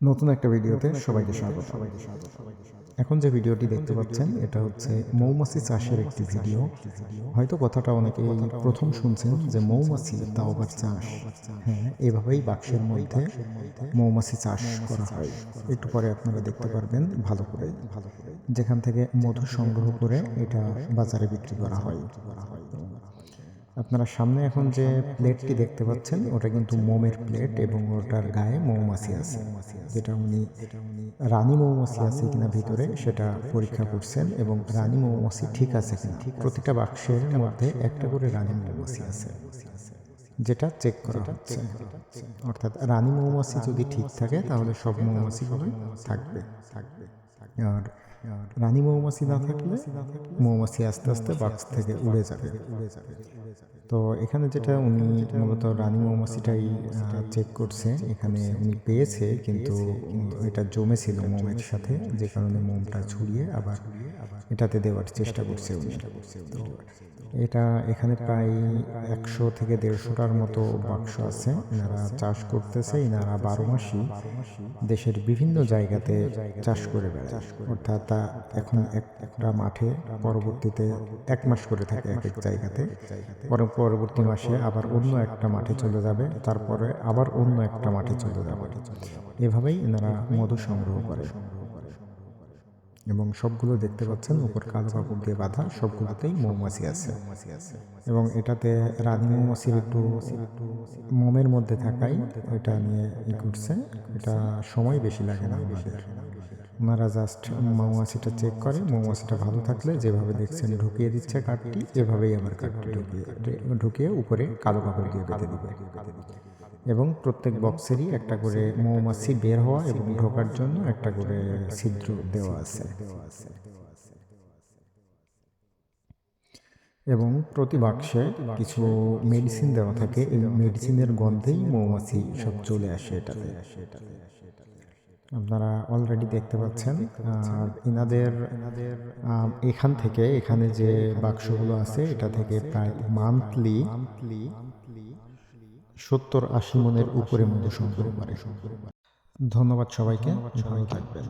নতুন একটা ভিডিওতে সবাইকে স্বাগত। এখন যে ভিডিওটি দেখতে পাচ্ছেন এটা হচ্ছে মৌমাছি চাষের একটি ভিডিও হয়তো কথাটা অনেকে প্রথম শুনছেন যে মৌমাছি তাও আবার চাষ। হ্যাঁ এভাবেই বাক্সের মধ্যে মৌমাছি চাষ করা হয়। একটু পরে আপনারা দেখতে পারবেন ভালো করে। ভালো করে। যেখান থেকে মধু সংগ্রহ করে এটা বাজারে বিক্রি করা হয়। আপনারা সামনে এখন যে প্লেটটি দেখতে পাচ্ছেন, ওটা কিন্তু মোমের প্লেট এবং ওটার গায়ে মৌমাছি আছে। যেটা উনি, রানী মৌমাছি আছে কিনা ভিতরে সেটা পরীক্ষা করছেন এবং রানী মৌমাছি ঠিক আছে কিনা। প্রতিটা বাক্সের মধ্যে একটা করে রানী মৌমাছি আছে, যেটা চেক করা হচ্ছে। অর্থাৎ রানী মৌমাছি যদি ঠিক থাকে, তাহলে সব মৌমাছিগুলোই থাকবে থাকবে। আর রানী মৌমাছি না থাকলে মৌমাছি আস্তে আস্তে বাক্স থেকে উড়ে যাবে। উড়ে যাবে। তো এখানে যেটা উনি মূলত রানী মৌমাছিটাই চেক করছে। এখানে উনি পেয়েছে কিন্তু এটা জমেছিল মোমের সাথে যে কারণে মোমটা ছড়িয়ে আবার এটাতে দেওয়ার চেষ্টা করছে উনি। তো এটা এখানে প্রায় একশো থেকে দেড়শোটার মতো বাক্স আছে। এনারা চাষ করতেছে এনারা বারো মাসই দেশের বিভিন্ন জায়গাতে চাষ করে বেড়ায়। অর্থাৎ তা এখন একটা মাঠে পরবর্তীতে এক মাস করে থাকে এক এক জায়গাতে। পরবর্তী মাসে আবার অন্য একটা মাঠে চলে যাবে তারপরে আবার অন্য একটা মাঠে চলে যাবে। এভাবেই এনারা মধু সংগ্রহ করে। এবং সবগুলো দেখতে পাচ্ছেন, উপর কালো কাপড় দিয়ে বাঁধা সবগুলোতেই মৌমাছি আছে। এবং এটাতে রানী মৌমাছির একটু মোমের মধ্যে থাকাই এটা নিয়ে ই করছে। এটা সময় বেশি লাগে না আমাদের। ওনারা জাস্ট মৌমাছিটা চেক করে, মৌমাছিটা ভালো থাকলে যেভাবে দেখছেন ঢুকিয়ে দিচ্ছে কাঠটি, এভাবেই আবার কাঠটি ঢুকিয়ে ঢুকিয়ে উপরে কালো কাপড় দিয়ে বেঁধে দিবে। এবং প্রত্যেক বক্সেরই একটা করে মৌমাছি বের হওয়া এবং ঢোকার জন্য একটা করে ছিদ্র দেওয়া আছে। এবং প্রতি বাক্সে কিছু মেডিসিন দেওয়া থাকে। এই মেডিসিনের গন্ধেই মৌমাছি সব চলে আসে এটাতে। আপনারা অলরেডি দেখতে পাচ্ছেন আর এনাদের এখান থেকে এখানে যে বাক্সগুলো আছে এটা থেকে প্রায় মান্থলি মান্থলি সত্তর আশি মনের উপরে মধ্যে সংগ্রহ ধন্যবাদ সবাইকে। সবাই থাকবেন।